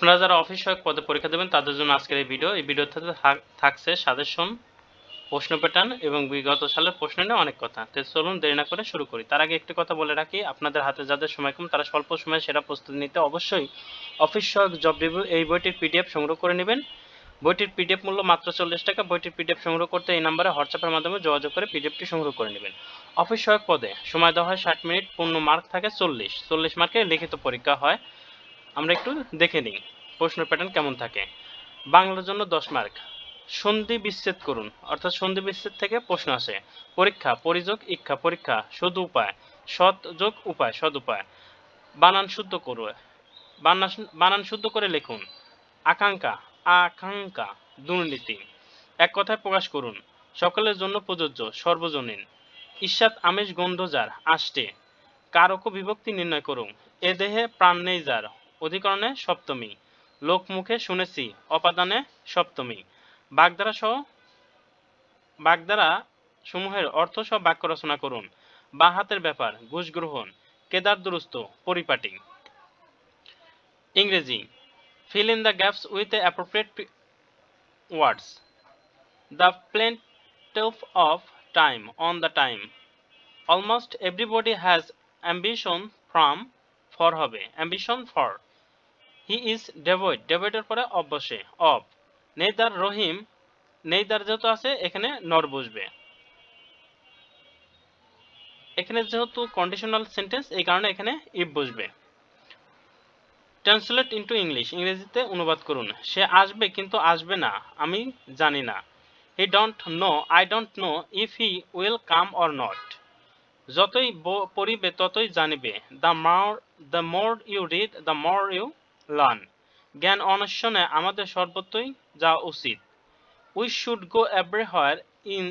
আপনারা যারা অফিস সহায়ক পদে পরীক্ষা দেবেন, তাদের জন্য আজকের এই ভিডিও। এই ভিডিওতে থাকছে সাজেশন, প্রশ্ন প্যাটার্ন এবং বিগত সালের প্রশ্ন নিয়ে অনেক কথা। তো চলুন দেরি না করে শুরু করি। তার আগে একটি কথা বলে রাখি, আপনাদের হাতে যাদের সময় কম, তারা স্বল্প সময়ে সেরা প্রস্তুতি নিতে অবশ্যই অফিস সহায়ক জব রিভিউ এই বইটির পিডিএফ সংগ্রহ করে নেবেন। বইটির পিডিএফ মূল্য মাত্র চল্লিশ টাকা। বইটির পিডিএফ সংগ্রহ করতে এই নাম্বারে হোয়াটসঅ্যাপের মাধ্যমে যোগাযোগ করে পিডিএফটি সংগ্রহ করে নেবেন। অফিস সহায়ক পদে সময় দেওয়া হয় ষাট মিনিট, পূর্ণ মার্ক থাকে চল্লিশ। চল্লিশ মার্কে লিখিত পরীক্ষা হয়। আমরা একটু দেখে নিই প্রশ্ন প্যাটার্ন কেমন থাকে। বাংলার জন্য দশ মার্ক সন্ধি বিচ্ছেদ করুন, অর্থাৎ সন্ধি বিচ্ছেদ থেকে প্রশ্ন আসে, পরীক্ষা, পরিযোগ ইচ্ছা পরীক্ষা শুদ্ধ উপায়, সৎ যোগ উপায়, সদ উপায়। বানান শুদ্ধ করুন বানান শুদ্ধ করে লিখুন, আকাঙ্ক্ষা আকাঙ্ক্ষা, দুর্নীতি। এক কথায় প্রকাশ করুন, সকলের জন্য প্রযোজ্য, সর্বজনীন। ঈর্ষাদ আমেজ গন্ধ, যার, আষ্টে। কারক বিভক্তি নির্ণয় করুন, এ দেহে প্রাণ নেই যার অধিকরণে সপ্তমী লোকমুখে শুনেছি অপাদানে সপ্তমী বাগধারা সহ বাগধারা সমূহের অর্থ সহ বাক্য রচনা করুন বা হাতের ব্যাপার ঘুষ গ্রহণ কেদার দুরস্ত পরিপাটি ইংরেজি fill in the gaps with the appropriate words the plaintiff of time on the time almost everybody has ambition from for হবে ambition for is devoid. Devoid এর পরে বসে of. নেইদার রহিম, নেইদার যেহেতু আছে, এখানে নর বসবে। এখানে যেহেতু কন্ডিশনাল সেন্টেন্স এই কারণে এখানে ইফ বসবে। ট্রান্সলেট ইনটু ইংলিশ ইংরেজিতে অনুবাদ করুন। সে আসবে কিন্তু আসবে না, আমি জানি না। He don't know I don't know if he will come or not যতই পড়িবে, ততই জানিবে। The more the more you read the more you learn জ্ঞান অন্বেষণে আমাদের সর্বত্রই যাওয়া উচিত। We should go everywhere in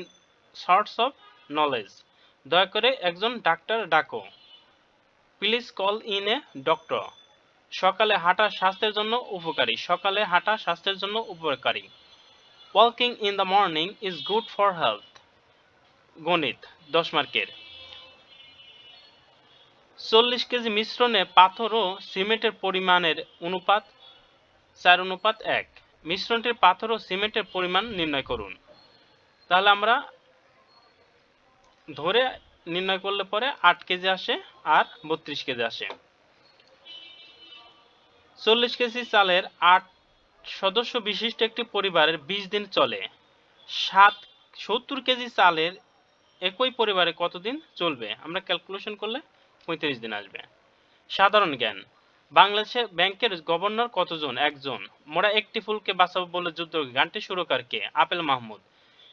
search of knowledge দয়া করে একজন ডাক্তার ডাকো। Please call in a doctor সকালে হাঁটা স্বাস্থ্যের জন্য উপকারী। সকালে হাঁটা স্বাস্থ্যের জন্য উপকারী। Walking in the morning is good for health গণিত, দশ মার্কের। চল্লিশ কেজি মিশ্রণে পাথর ও সিমেন্টের পরিমাণের অনুপাত চার অনুপাত এক। মিশ্রণটির পাথর ও সিমেন্টের পরিমাণ নির্ণয় করুন। তাহলে আমরা ধরে নির্ণয় করলে পরে আট কেজি আসে আর বত্রিশ কেজি আসে। চল্লিশ কেজি চালের আট সদস্য বিশিষ্ট একটি পরিবারের বিশ দিন চলে। সাত, সত্তর কেজি চালের একই পরিবারে কতদিন চলবে? আমরা ক্যালকুলেশন করলে পঁয়ত্রিশ দিন আসবে। সাধারণ জ্ঞান। বাংলাদেশে ব্যাংকের গভর্নর কতজন? একজন। মোরা একটি ফুলকে বাঁচাবো বলে যুদ্ধ গানটি সুরকার কে? আপেল মাহমুদ।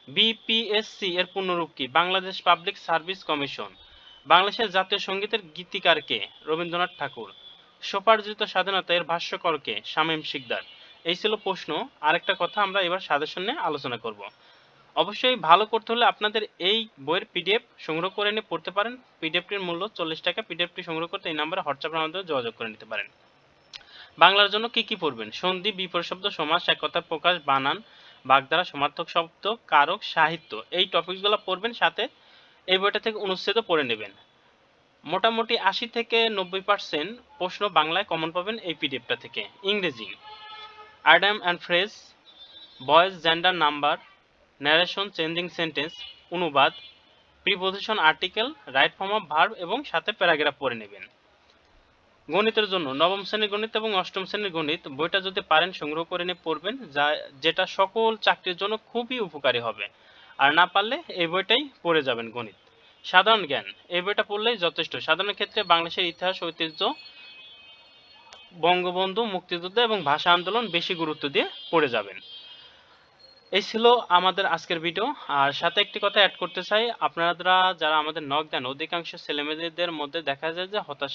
বিপিএসসি এর পূর্ণরূপ কি? Bangladesh public service commission. বাংলাদেশের জাতীয় সঙ্গীতের গীতিকার কে? রবীন্দ্রনাথ ঠাকুর। স্বপার্জিত স্বাধীনতা এর ভাষ্যকর কে? শামীম শিকদার। এই ছিল প্রশ্ন। আরেকটা কথা আমরা এবার সাজেশন নিয়ে আলোচনা করব। অবশ্যই ভালো করতে হলে আপনাদের এই বইয়ের পিডিএফ সংগ্রহ করে নিয়ে পড়তে পারেন। পিডিএফটির মূল্য চল্লিশ টাকা। পিডিএফটি সংগ্রহ করতে এই নাম্বারে হোয়াটসঅ্যাপের মাধ্যমে যোগাযোগ করে নিতে পারেন। বাংলার জন্য কি কি পড়বেন? সন্ধি, বিপরীত শব্দ, সমাস একতা প্রকাশ, বানান, বাগধারা, সমার্থক শব্দ, কারক, সাহিত্য এই টপিকসগুলো পড়বেন সাথে। এই বইটা থেকে অনুচ্ছেদও পড়ে নেবেন। মোটামুটি আশি থেকে নব্বই পার্সেন্ট প্রশ্ন বাংলায় কমন পাবেন এই পিডিএফটা থেকে। ইংরেজি। Idiom and phrase voice gender number narration changing sentence অনুবাদ preposition article right form of verb এবং সাথে প্যারাগ্রাফ পড়ে নেবেন। গণিতের জন্য নবম শ্রেণির গণিত এবং অষ্টম শ্রেণির গণিত বইটা যদি পারেন সংগ্রহ করে নিয়ে পড়বেন, যা, যেটা সকল চাকরির জন্য খুবই উপকারী হবে। আর না পারলে এই বইটাই পড়ে যাবেন গণিত। সাধারণ জ্ঞান, এই বইটা পড়লেই যথেষ্ট। সাধারণ ক্ষেত্রে বাংলাদেশের ইতিহাস, ঐতিহ্য, বঙ্গবন্ধু, মুক্তিযুদ্ধ এবং ভাষা আন্দোলন বেশি গুরুত্ব দিয়ে পড়ে যাবেন। এই ছিল আমাদের আজকের ভিডিও আর সাথে একটি কথা অ্যাড করতে চাই। আপনারা যারা আমাদের নক দেন, অধিকাংশ ছেলেমেয়েদের মধ্যে দেখা যায় যে হতাশা